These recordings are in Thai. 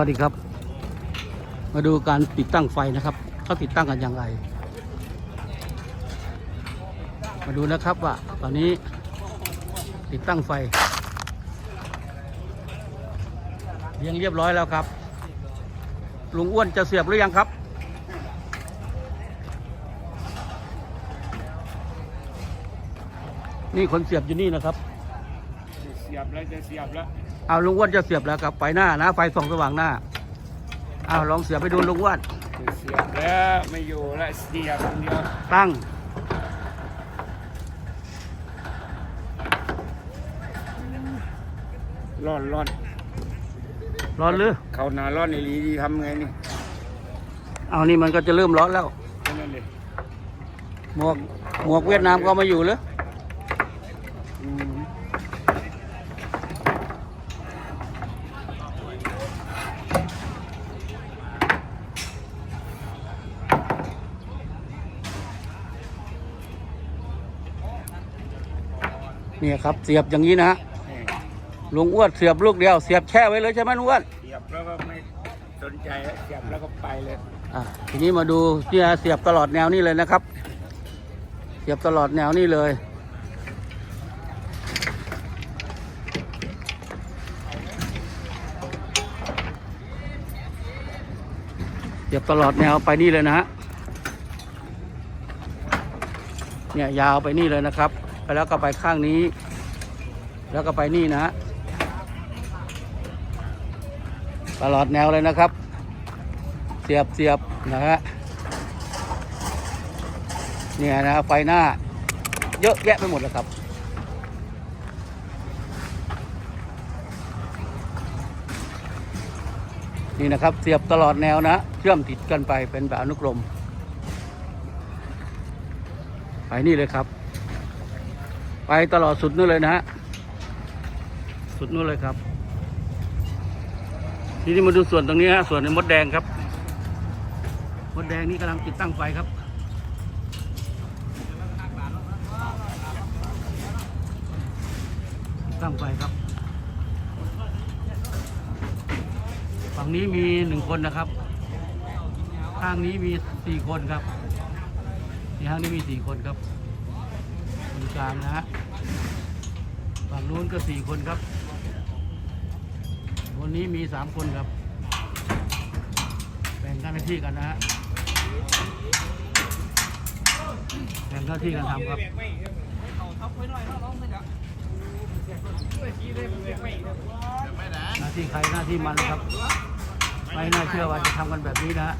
วัสดีครับ มาดูการติดตั้งไฟนะครับเขาติดตั้งกันอย่างไร มาดูนะครับว่าตอนนี้ติดตั้งไฟเรียงเรียบร้อยแล้วครับ ลุงอ้วนจะเสียบหรือยังครับนี่คนเสียบอยู่นี่นะครับ เสียบแล้วจะเสียบแล้ว เอาลุงอ้วนจะเสียบแล้วครับไฟหน้านะไฟส่องสว่างหน้าเอาลองเสียบไปดูลุงอ้วนจะเสียบแล้วไม่อยู่แล้วเสียบอย่างเดียวตั้งร้อนร้อนร้อนหรือเขาหนาร้อนในลีดีทำไงนี่ เอานี่มันก็จะเริ่มร้อนแล้วแค่นั้นเลยหมวกหมวกเวียดนามก็มาอยู่หรืออื นี่ยครับเสียบอย่างนี้นะฮะนี่ลุงอ้วนเสียบลูกเดียวเสียบแช่ไว้เลยใช่ไหมลุงอ้วนเสียบแล้วก็ไม่สนใจแล้วเสียบแล้วก็ไปเลยอะทีนี้มาดูเนี่ยเสียบตลอดแนวนี้เลยนะครับ เสียบตลอดแนวนี้เลยเสียบตลอดแนวไปนี่เลยนะฮะเนี่ยยาวไปนี่เลยนะครับ ไปแล้วก็ไปข้างนี้ แล้วก็ไปนี่นะฮะตลอดแนวเลยนะครับ เสียบเสียบนะฮะเนี่ยนะไฟหน้า เยอะแยะไปหมดแล้วครับนี่นะครับเสียบตลอดแนวนะ เชื่อมติดกันไปเป็นแบบอนุกรม ไปนี่เลยครับ ไปตลอดสุดนู่นเลยนะฮะ สุดนู่นเลยครับ ทีนี้มาดูส่วนตรงนี้ฮะ ส่วนในมดแดงครับ มดแดงนี่กำลังติดตั้งไฟครับติดตั้งไฟครับ ฝั่งนี้มีหนึ่งคนนะครับ ข้างนี้มีสี่คนครับ นี่ข้างนี้มีสี่คนครับ ตรงกลางนะฮะฝั่งนู้นก็สี่คนครับ วันนี้มีสามคนครับ แบ่งหน้าที่กันนะฮะแบ่งหน้าที่กันทำครับหน้าที่ใครหน้าที่มันครับ ไม่น่าเชื่อว่าจะทำกันแบบนี้นะฮะ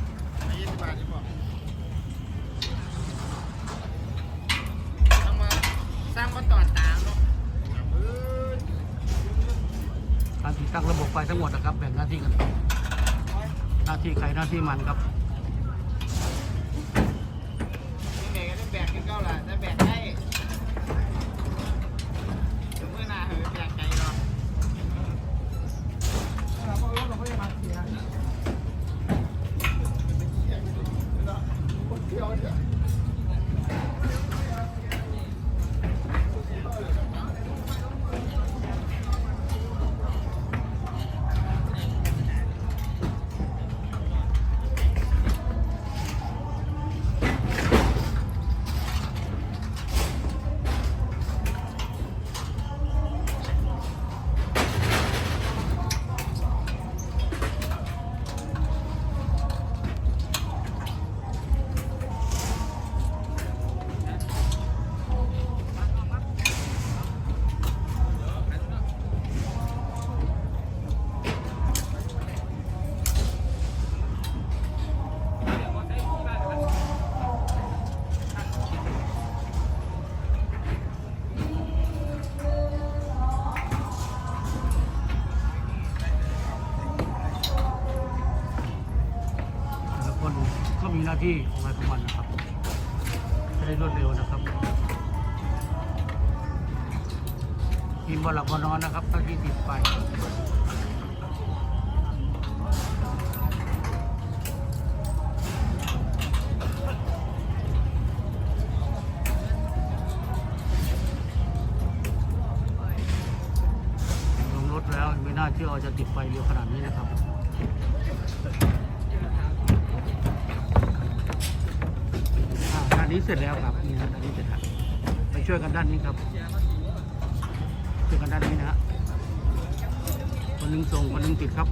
สร้างมา ต่อตามเนาะการติดตั้งระบบไฟทั้งหมดนะครับแบ่งหน้าที่กันหน้าที่ใครหน้าที่มันครับ ก็มีหน้าที่ของใครของมันนะครับ จะได้รวดเร็วนะครับทีมบอลหลับบอลนอนนะครับตั้งที่ติดไปลงรถแล้วไม่น่าเชื่อว่าจะติดไฟเร็วขนาดนี้นะครับ นี้เสร็จแล้วครับนี่นะอันนี้เสร็จแล้วไปช่วยกันด้านนี้ครับช่วยกันด้านนี้นะฮะคนหนึงส่งคนหนึงติดครับ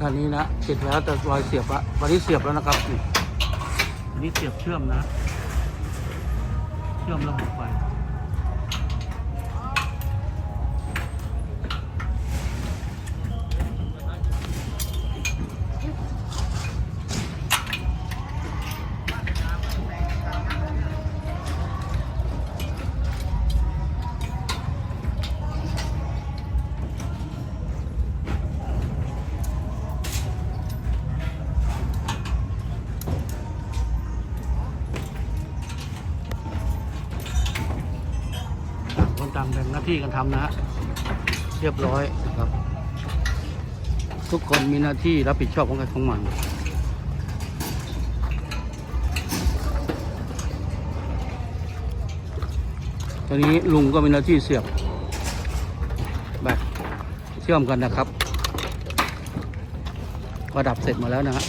ด้านนี้นะติดแล้วแต่รอยเสียบละวันนี้เสียบแล้วนะครับ นี่เสียบเชื่อมนะ เชื่อมระบบไฟ ที่กันทำนะฮะเรียบร้อยนะครับ ทุกคนมีหน้าที่รับผิดชอบของใครของมันตอนนี้ลุงก็มีหน้าที่เสียบแบบเชื่อมกันนะครับก็ดับเสร็จมาแล้วนะฮะ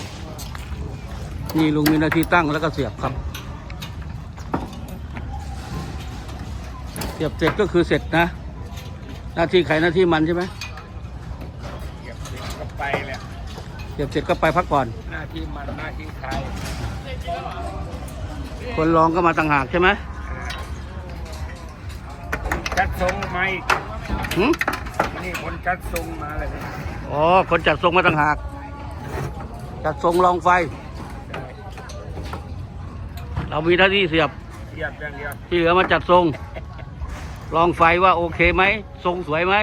นี่ลุงมีหน้าที่ตั้งแล้วก็เสียบครับ เสียบเสร็จก็คือเสร็จนะ หน้าที่ใครหน้าที่มันใช่ไหมเก็บเสร็จก็ไปแหละเสียบเสร็จก็ไปพักผ่อน หน้าที่มันหน้าที่ใครคนรองก็มาต่างหากใช่ไหมจัดทรงมาอีกหืมนี่คนจัดทรงมาเลยอ๋อ คนจัดทรงมาต่างหาก จัดทรงรองไฟ เรามีหน้าที่เสียบเทียบอย่างเดียวที่เหลือมาจัดทรง ลองไฟว่าโอเคไหม ทรงสวยไหม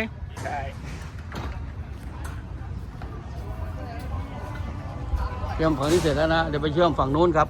ใช่เชื่อมฝั่งนี้เสร็จแล้วนะ เดี๋ยวไปเชื่อมฝั่งนู้นครับ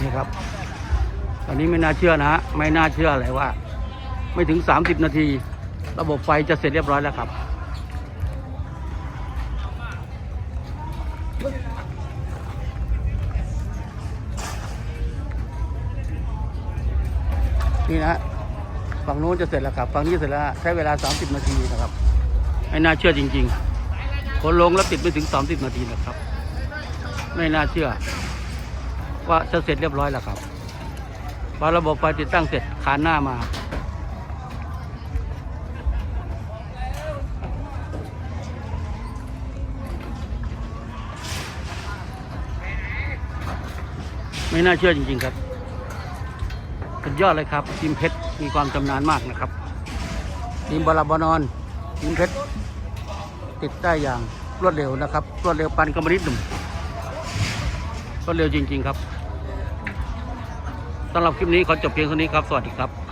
นี่ครับ ตอนนี้ไม่น่าเชื่อนะฮะไม่น่าเชื่อเลยว่า ไม่ถึง 30 นาที ระบบไฟจะเสร็จเรียบร้อยแล้วครับนี่นะฝั่งโน้นจะเสร็จแล้วครับฝั่งนี้เสร็จแล้วใช้เวลา 30 นาทีนะครับไม่น่าเชื่อจริง ๆ คนลงแล้วติดไม่ถึง 30 นาทีนะครับ ไม่น่าเชื่อ ว่าจะเสร็จเรียบร้อยแล้วครับพอระบบไฟติดตั้งเสร็จขานหน้ามาไม่น่าเชื่อจริง ๆ ครับสุดยอดเลยครับทีมเพชรมีความชำนาญมากนะครับทีมบาลาบานอนทีมเพชรติดได้อย่างรวดเร็วนะครับ รวดเร็วปันกรรมนิดหนุ่มรวดเร็วจริง ๆ ครับ สำหรับคลิปนี้ขอจบเพียงเท่านี้ครับ สวัสดีครับ